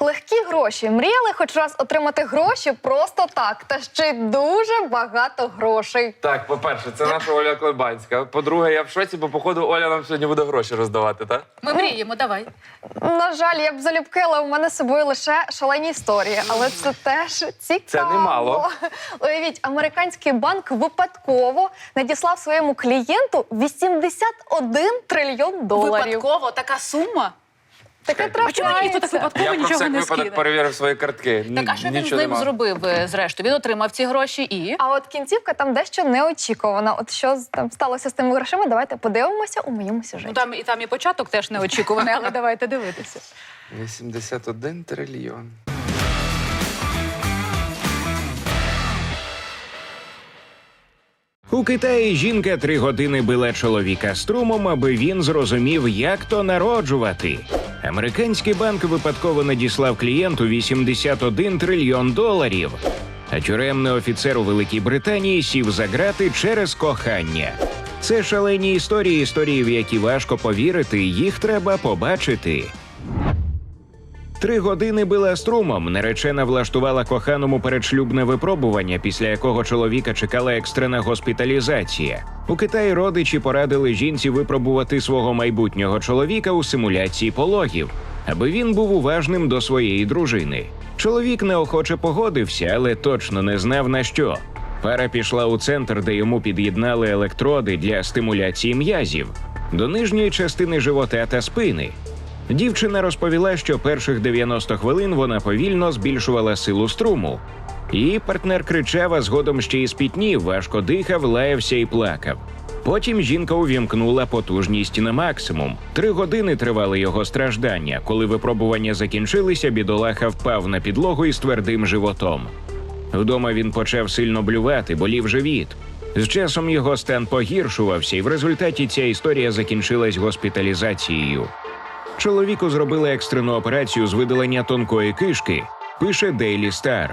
Легкі гроші. Мріяли хоч раз отримати гроші просто так, та ще й дуже багато грошей. Так, по-перше, це наша Оля Клебанська. По-друге, я в шоці, бо походу Оля нам сьогодні буде гроші роздавати, так? Ми мріємо, давай. На жаль, я б залюбки, але у мене з собою лише шалені історії. Але це теж цікаво. Це немало. Уявіть, американський банк випадково надіслав своєму клієнту 81 трильйон доларів. Випадково така сума. Таке А чому ніхто так трапляється. випадково Я про нічого всяк не випадок скине? перевірив свої картки. Так, а що він з ним нема. зробив е, зрештою? Він отримав ці гроші і. А от кінцівка там дещо неочікувана. От що з- там сталося з тими грошима, давайте подивимося у моєму сюжеті. Ну там і там і початок теж неочікуваний, але давайте дивитися. 81 трильйон. У Китаї жінка три години била чоловіка струмом, аби він зрозумів, як то народжувати. Американський банк випадково надіслав клієнту 81 трильйон доларів. А тюремний офіцер у Великій Британії сів за грати через кохання. Це шалені історії, історії, в які важко повірити, їх треба побачити. Три години била струмом. Наречена влаштувала коханому передшлюбне випробування, після якого чоловіка чекала екстрена госпіталізація. У Китаї родичі порадили жінці випробувати свого майбутнього чоловіка у симуляції пологів, аби він був уважним до своєї дружини. Чоловік неохоче погодився, але точно не знав на що. Пара пішла у центр, де йому під'єднали електроди для стимуляції м'язів до нижньої частини живота та спини. Дівчина розповіла, що перших 90 хвилин вона повільно збільшувала силу струму. Її партнер кричав, а згодом ще й спітнів, важко дихав, лаявся і плакав. Потім жінка увімкнула потужність на максимум. Три години тривали його страждання. Коли випробування закінчилися, бідолаха впав на підлогу із твердим животом. Вдома він почав сильно блювати, болів живіт. З часом його стан погіршувався, і в результаті ця історія закінчилась госпіталізацією. Чоловіку зробили екстрену операцію з видалення тонкої кишки, пише Daily Star.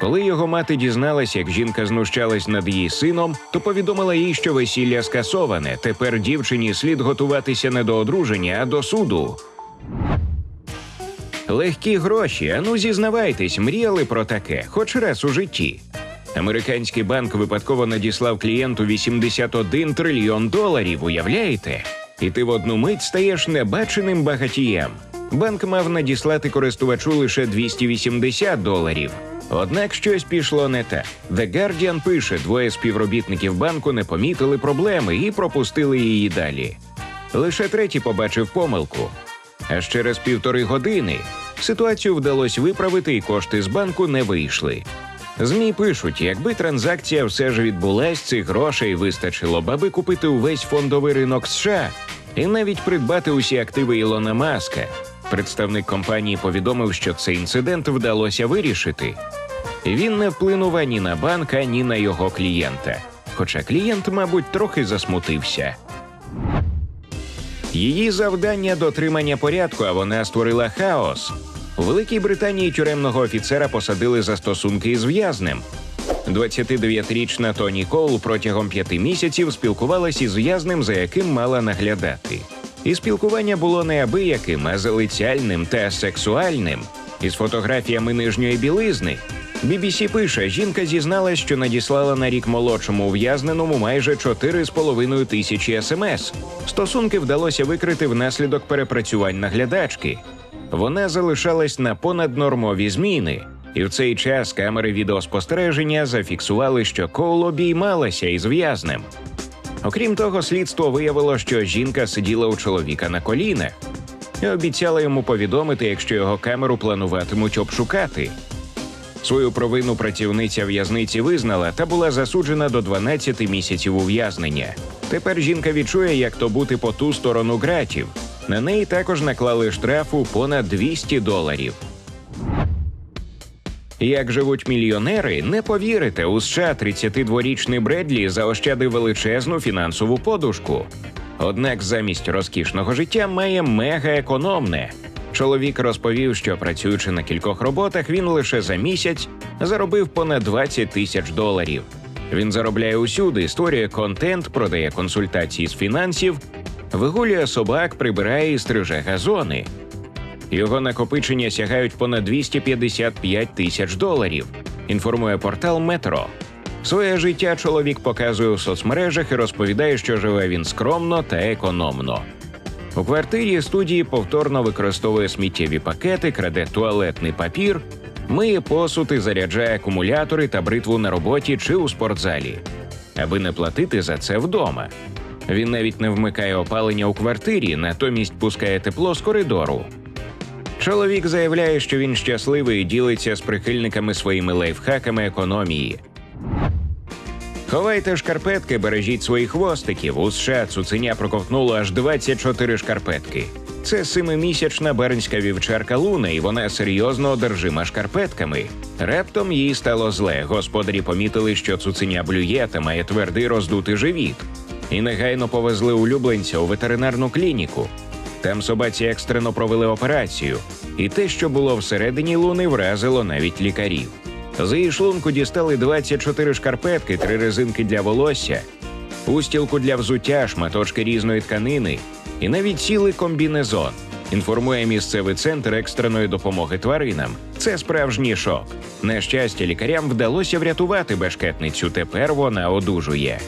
Коли його мати дізналась, як жінка знущалась над її сином, то повідомила їй, що весілля скасоване. Тепер дівчині слід готуватися не до одруження, а до суду. Легкі гроші, ану зізнавайтесь, мріяли про таке, хоч раз у житті. Американський банк випадково надіслав клієнту 81 трильйон доларів, уявляєте? І ти в одну мить стаєш небаченим багатієм. Банк мав надіслати користувачу лише 280 доларів. Однак щось пішло не так. The Guardian пише, двоє співробітників банку не помітили проблеми і пропустили її далі. Лише третій побачив помилку. Аж через півтори години ситуацію вдалося виправити, і кошти з банку не вийшли. ЗМІ пишуть, якби транзакція все ж відбулась, цих грошей вистачило б, аби купити увесь фондовий ринок США і навіть придбати усі активи Ілона Маска. Представник компанії повідомив, що цей інцидент вдалося вирішити. Він не вплинув ані на банк, ані на його клієнта. Хоча клієнт, мабуть, трохи засмутився. Її завдання дотримання порядку, а вона створила хаос. У Великій Британії тюремного офіцера посадили за стосунки із в'язнем. 29-річна Тоні Коул протягом п'яти місяців спілкувалася із в'язнем, за яким мала наглядати. І спілкування було неабияким, а залицяльним та сексуальним. Із фотографіями нижньої білизни. BBC пише, жінка зізналась, що надіслала на рік молодшому ув'язненому майже 4,5 тисячі смс. Стосунки вдалося викрити внаслідок перепрацювань наглядачки. Вона залишалась на понаднормові зміни, і в цей час камери відеоспостереження зафіксували, що Коул обіймалася із в'язнем. Окрім того, слідство виявило, що жінка сиділа у чоловіка на колінах і обіцяла йому повідомити, якщо його камеру плануватимуть обшукати. Свою провину працівниця в'язниці визнала та була засуджена до 12 місяців ув'язнення. Тепер жінка відчує, як то бути по ту сторону ґратів. На неї також наклали штрафу понад 200 доларів. Як живуть мільйонери, не повірите, у США 32-річний Бредлі заощадив величезну фінансову подушку. Однак замість розкішного життя має мега економне. Чоловік розповів, що працюючи на кількох роботах, він лише за місяць заробив понад 20 тисяч доларів. Він заробляє усюди, створює контент, продає консультації з фінансів, вигулює собак, прибирає і стриже газони. Його накопичення сягають понад 255 тисяч доларів. Інформує портал Метро. Своє життя чоловік показує у соцмережах і розповідає, що живе він скромно та економно. У квартирі студії повторно використовує сміттєві пакети, краде туалетний папір, миє посуд і заряджає акумулятори та бритву на роботі чи у спортзалі, аби не платити за це вдома. Він навіть не вмикає опалення у квартирі, натомість пускає тепло з коридору. Чоловік заявляє, що він щасливий і ділиться з прихильниками своїми лайфхаками економії. Ховайте шкарпетки, бережіть своїх хвостиків. У США цуценя проковтнуло аж 24 шкарпетки. Це семимісячна бернська вівчарка Луна, і вона серйозно одержима шкарпетками. Раптом їй стало зле. Господарі помітили, що цуценя блює та має твердий роздутий живіт. І негайно повезли улюбленця у ветеринарну клініку. Там собаці екстрено провели операцію, і те, що було всередині луни, вразило навіть лікарів. З її шлунку дістали 24 шкарпетки, три резинки для волосся, устілку для взуття, шматочки різної тканини і навіть цілий комбінезон. Інформує місцевий центр екстреної допомоги тваринам. Це справжній шок. На щастя, лікарям вдалося врятувати бешкетницю. Тепер вона одужує.